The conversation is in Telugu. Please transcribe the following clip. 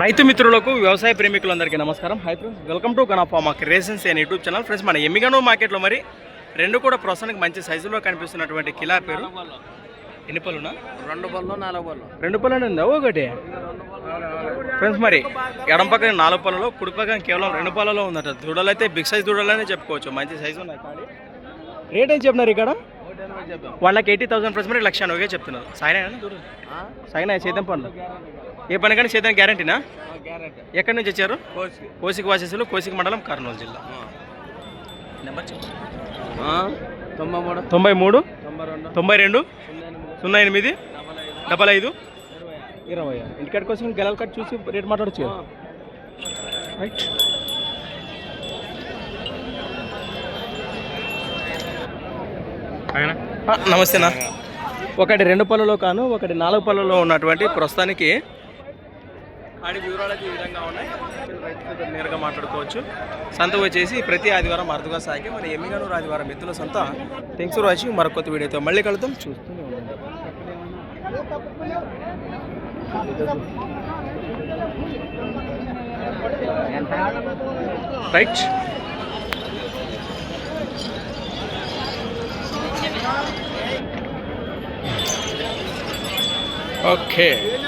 రైతు మిత్రులకు వ్యవసాయ ప్రేమికులందరికీ నమస్కారం. Hi friends welcome to గణఫామా creations and YouTube channel friends మన ఎమ్మిగనో మార్కెట్లో మరి రెండు కూడా ప్రస్తుతానికి మంచి సైజులో కనిపిస్తున్నటువంటి కిలా పేరు. ఎన్ని పళ్ళునా? రెండు పళ్ళు నాలుగు పళ్ళు. రెండు పళ్ళు ఉందా? ఒకటి. ఫ్రెండ్స్ మరి ఎడం పక్కన నాలుగు పళ్ళలో కుడి పక్కన కేవలం రెండు పళ్ళలో ఉందట. దూడలు అయితే బిగ్ సైజ్ దూడలనే చెప్పుకోవచ్చు. మంచి సైజు ఉన్నాయి కానీ. రేట్ ఏం చెప్పినారు ఇక్కడ? One lakh eighty thousand friends మరి లక్ష ఒకే చెప్తున్నారు సాయినా సాయినా చేద్దాం పనులు. ఏ పని కానీ చేద్దాం గ్యారంటీనా? గ్యారెంటీ. ఎక్కడి నుంచి వచ్చారు? కోసి కోసిక వాసేసులు కోసిక మండలం కర్నూలు జిల్లా. నెంబర్ తొంభై మూడు. తొంభై మూడు తొంభై రెండు. సున్నా ఎనిమిది డబల్ ఐదు. ఇరవై ఇంటికాడికి కోసం గెలల కట్ చూసి రేట్ మాట్లాడచ్చు రైట్ నమస్తేనా ఒకటి రెండు పళ్ళలో కాను ఒకటి నాలుగు పళ్ళలో ఉన్నటువంటి ప్రస్తుతానికి ఆడి వివరాలకు ఈ విధంగా ఉన్నాయి. రైతులతో నేరుగా మాట్లాడుకోవచ్చు. సంత వచ్చేసి ప్రతి ఆదివారం అరుదుగా సాగి మన ఎమ్మిగనూరు ఆదివారం మిత్రుల సంత. థింగ్స్ రాజు మరొక కొత్త వీడియోతో మళ్ళీ కలుద్దాం. చూస్తూనే ఉండండి. రైట్. Okay.